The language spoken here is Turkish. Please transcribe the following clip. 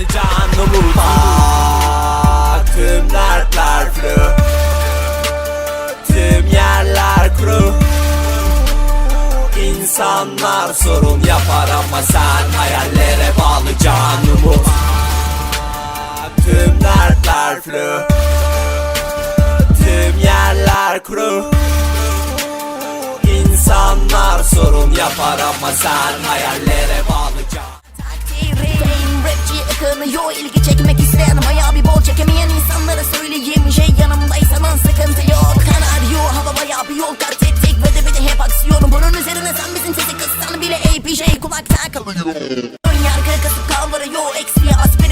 bağlayacağın umut Bak tüm dertler flu Tüm yerler kuru. İnsanlar sorun yapar ama sen hayallere bağlayacağın umut. Bak tüm dertler flu Tüm yerler kuru. İnsanlar sorun yapar ama sen hayallere Takdirim akınıyor ilgi çekmek isteyen Bayağı bir bol çekemeyen insanlara söyleyeyim. Şey yanımdaysanın sıkıntı yok. Kanaryo hava bayağı bir yol kat ettik. Ve de bir de hep aksiyon. Bunun üzerine sen bizim sesi kıssan bile APJ kulakta kalıyor Ön yargı kasıp kavuruyor Eksiye aspirin